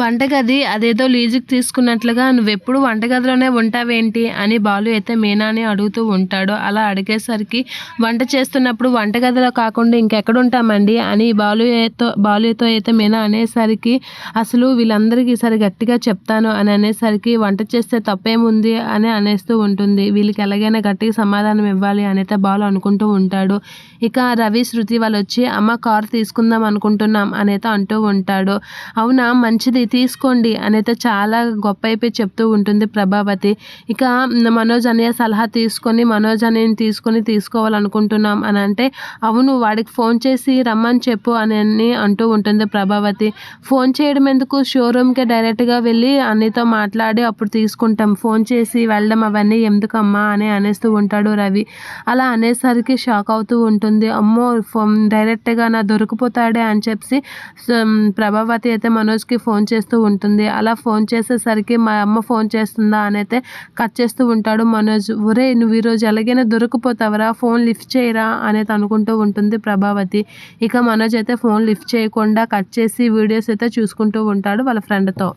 వంటగది అదేదో లీజుకి తీసుకున్నట్లుగా నువ్వెప్పుడు వంటగదిలోనే ఉంటావేంటి అని బాలు అయితే మీనాని అడుగుతూ ఉంటాడు. అలా అడిగేసరికి వంట చేస్తున్నప్పుడు వంటగదిలో కాకుండా ఇంకెక్కడ ఉంటామండి అని బాలుతో బాలుతో అయితే మీనా అనేసరికి అసలు వీళ్ళందరికీ సరి గట్టిగా చెప్తాను అని అనేసరికి వంట చేస్తే తప్పేముంది అని అనేస్తూ ఉంటుంది. వీళ్ళకి ఎలాగైనా గట్టిగా సమాధానం ఇవ్వాలి అని అయితే బాలు అనుకుంటూ ఉంటాడు. ఇక రవి శృతి వాళ్ళు వచ్చి అమ్మ కారు తీసుకుందాం అనుకుంటున్నాం అనేది అంటూ ఉంటాడు. అవునా? మంచిది. తీసుకోండి అనైతే చాలా గొప్ప అయిపోయి చెప్తూ ఉంటుంది ప్రభావతి. ఇక మనోజ్ అన్నయ్య సలహా తీసుకొని మనోజ్ అన్నయ్యని తీసుకొని తీసుకోవాలనుకుంటున్నాం అని అంటే అవును వాడికి ఫోన్ చేసి రమ్మని చెప్పు అని అంటూ ఉంటుంది ప్రభావతి. ఫోన్ చేయడం ఎందుకు? షోరూమ్కే డైరెక్ట్గా వెళ్ళి అన్నయ్యతో మాట్లాడి అప్పుడు తీసుకుంటాం. ఫోన్ చేసి వెళ్ళడం అవన్నీ ఎందుకమ్మా అని అనేస్తూ ఉంటాడు రవి. అలా అనేసరికి షాక్ అవుతూ ఉంటుంది. అమ్మో ఫోన్ డైరెక్ట్గా నా దొరికిపోతాడే అని చెప్పి ప్రభావతి అయితే మనోజ్కి ఫోన్ చేస్తూ ఉంటుంది. అలా ఫోన్ చేసేసరికి మా అమ్మ ఫోన్ చేస్తుందా అని అయితే కట్ చేస్తూ ఉంటాడు మనోజ్. ఒరే నువ్వు ఈరోజు ఎలాగైనా దొరికిపోతావరా ఫోన్ లిఫ్ట్ చేయరా? అనేది అనుకుంటూ ఉంటుంది ప్రభావతి. ఇక మనోజ్ అయితే ఫోన్ లిఫ్ట్ చేయకుండా కట్ చేసి వీడియోస్ అయితే చూసుకుంటూ ఉంటాడు వాళ్ళ ఫ్రెండ్తో.